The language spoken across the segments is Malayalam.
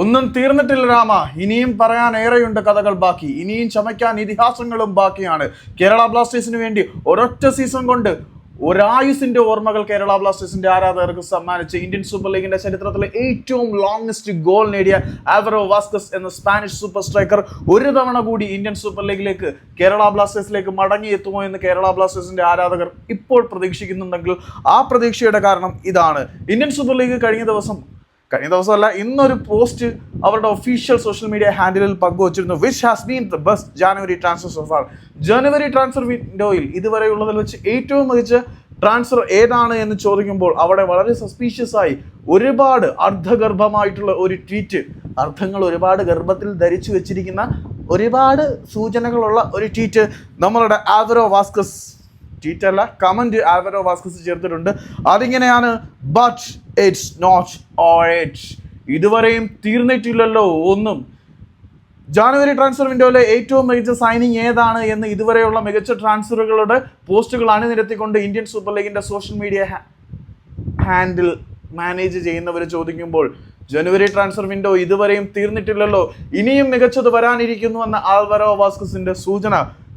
ഒന്നും തീർന്നിട്ടില്ല രാമ. ഇനിയും പറയാൻ ഏറെയുണ്ട് കഥകൾ ബാക്കി. ഇനിയും ചമയ്ക്കാൻ ഇതിഹാസങ്ങളും ബാക്കിയാണ്. കേരള ബ്ലാസ്റ്റേഴ്സിന് വേണ്ടി ഒരൊറ്റ സീസൺ കൊണ്ട് ഒരായുസിന്റെ ഓർമ്മകൾ കേരള ബ്ലാസ്റ്റേഴ്സിന്റെ ആരാധകർക്ക് സമ്മാനിച്ച് ഇന്ത്യൻ സൂപ്പർ ലീഗിന്റെ ചരിത്രത്തിലെ ഏറ്റവും ലോങ്സ്റ്റ് ഗോൾ നേടിയ ആവറോ വാസ്കസ് എന്ന സ്പാനിഷ് സൂപ്പർ സ്ട്രൈക്കർ ഒരു തവണ കൂടി ഇന്ത്യൻ സൂപ്പർ ലീഗിലേക്ക് കേരള ബ്ലാസ്റ്റേഴ്സിലേക്ക് മടങ്ങിയെത്തുമോ എന്ന് കേരള ബ്ലാസ്റ്റേഴ്സിന്റെ ആരാധകർ ഇപ്പോൾ പ്രതീക്ഷിക്കുന്നുണ്ടെങ്കിൽ ആ പ്രതീക്ഷയുടെ കാരണം ഇതാണ്. ഇന്ത്യൻ സൂപ്പർ ലീഗ് കഴിഞ്ഞ ദിവസം കഴിഞ്ഞ ദിവസമല്ല ഇന്നൊരു പോസ്റ്റ് അവരുടെ ഒഫീഷ്യൽ സോഷ്യൽ മീഡിയ ഹാൻഡിലിൽ പങ്കുവച്ചിരുന്നു. Which has been the best January transfer so far January transfer വിൻഡോയിൽ ഇതുവരെ ഉള്ളതിൽ വെച്ച് ഏറ്റവും മികച്ച ട്രാൻസ്ഫർ ഏതാണ് എന്ന് ചോദിക്കുമ്പോൾ അവിടെ വളരെ സസ്പീഷ്യസ് ആയി ഒരുപാട് അർദ്ധഗർഭമായിട്ടുള്ള ഒരു ട്വീറ്റ് അർത്ഥങ്ങൾ ഒരുപാട് ഗർഭത്തിൽ ധരിച്ചു വെച്ചിരിക്കുന്ന ഒരുപാട് സൂചനകളുള്ള ഒരു ട്വീറ്റ് നമ്മളുടെ ആവരോ വാസ്കസ് ട്വീറ്റ് അല്ല കമന്റ് ആൽവരോ വാസ്കസ് ചേർത്തിട്ടുണ്ട്. അതിങ്ങനെയാണ് but it's not over yet ഇതുവരെയും തീർന്നിട്ടില്ലല്ലോ ഒന്നും. ജാനുവരി ട്രാൻസ്ഫർ വിൻഡോയിലെ ഏറ്റവും മികച്ച സൈനിങ് ഏതാണ് എന്ന് ഇതുവരെയുള്ള മികച്ച ട്രാൻസ്ഫറുകളുടെ പോസ്റ്റുകൾ അണിനിരത്തിക്കൊണ്ട് ഇന്ത്യൻ സൂപ്പർ ലീഗിന്റെ സോഷ്യൽ മീഡിയ ഹാൻഡിൽ മാനേജ് ചെയ്യുന്നവർ ചോദിക്കുമ്പോൾ ജനുവരി ട്രാൻസ്ഫർ വിൻഡോ ഇതുവരെയും തീർന്നിട്ടില്ലല്ലോ. ഇനിയും മികച്ചത് വരാനിരിക്കുന്നു എന്ന ആൽവരോ വാസ്കസിന്റെ സൂചന.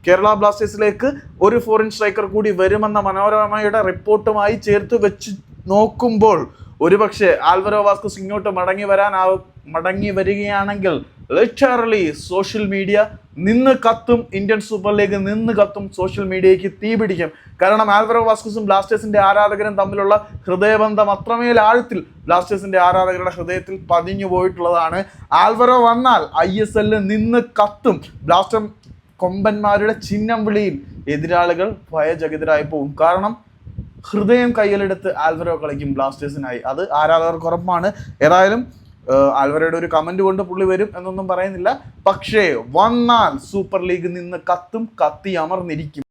കേരള ബ്ലാസ്റ്റേഴ്സിലേക്ക് ഒരു ഫോറിൻ സ്ട്രൈക്കർ കൂടി വരുമെന്ന മനോരമയുടെ റിപ്പോർട്ടുമായി ചേർത്ത് വെച്ച് നോക്കുമ്പോൾ ഒരുപക്ഷെ ആൽവരോ വാസ്കസ് ഇങ്ങോട്ട് മടങ്ങി വരാൻ മടങ്ങി വരികയാണെങ്കിൽ ലിറ്ററലി സോഷ്യൽ മീഡിയ നിന്ന് കത്തും ഇന്ത്യൻ സൂപ്പർ ലീഗ് നിന്ന് കത്തും സോഷ്യൽ മീഡിയയ്ക്ക് തീ പിടിക്കും. കാരണം ആൽവറോ വാസ്കസും ബ്ലാസ്റ്റേഴ്സിന്റെ ആരാധകരും തമ്മിലുള്ള ഹൃദയബന്ധം അത്രമേൽ ആഴത്തിൽ ബ്ലാസ്റ്റേഴ്സിന്റെ ആരാധകരുടെ ഹൃദയത്തിൽ പതിഞ്ഞു പോയിട്ടുള്ളതാണ് ആൽവറോ വന്നാൽ ഐ എസ് എല്ലിൽ നിന്ന് കത്തും ബ്ലാസ്റ്റർ കൊമ്പന്മാരുടെ ചിഹ്നം വിളിയിൽ എതിരാളികൾ ഭയചകിതരായി പോകും കാരണം ഹൃദയം കയ്യിലെടുത്ത് ആൽവരോ കളിക്കും ബ്ലാസ്റ്റേഴ്സിനായി. അത് ആരാധകർക്ക് ഉറപ്പാണ്. ഏതായാലും ആൽവരയുടെ ഒരു കമന്റ് കൊണ്ട് പുള്ളി വരും എന്നൊന്നും പറയുന്നില്ല. പക്ഷേ വന്നാൽ സൂപ്പർ ലീഗ് നിന്ന് കത്തും കത്തി അമർന്നിരിക്കും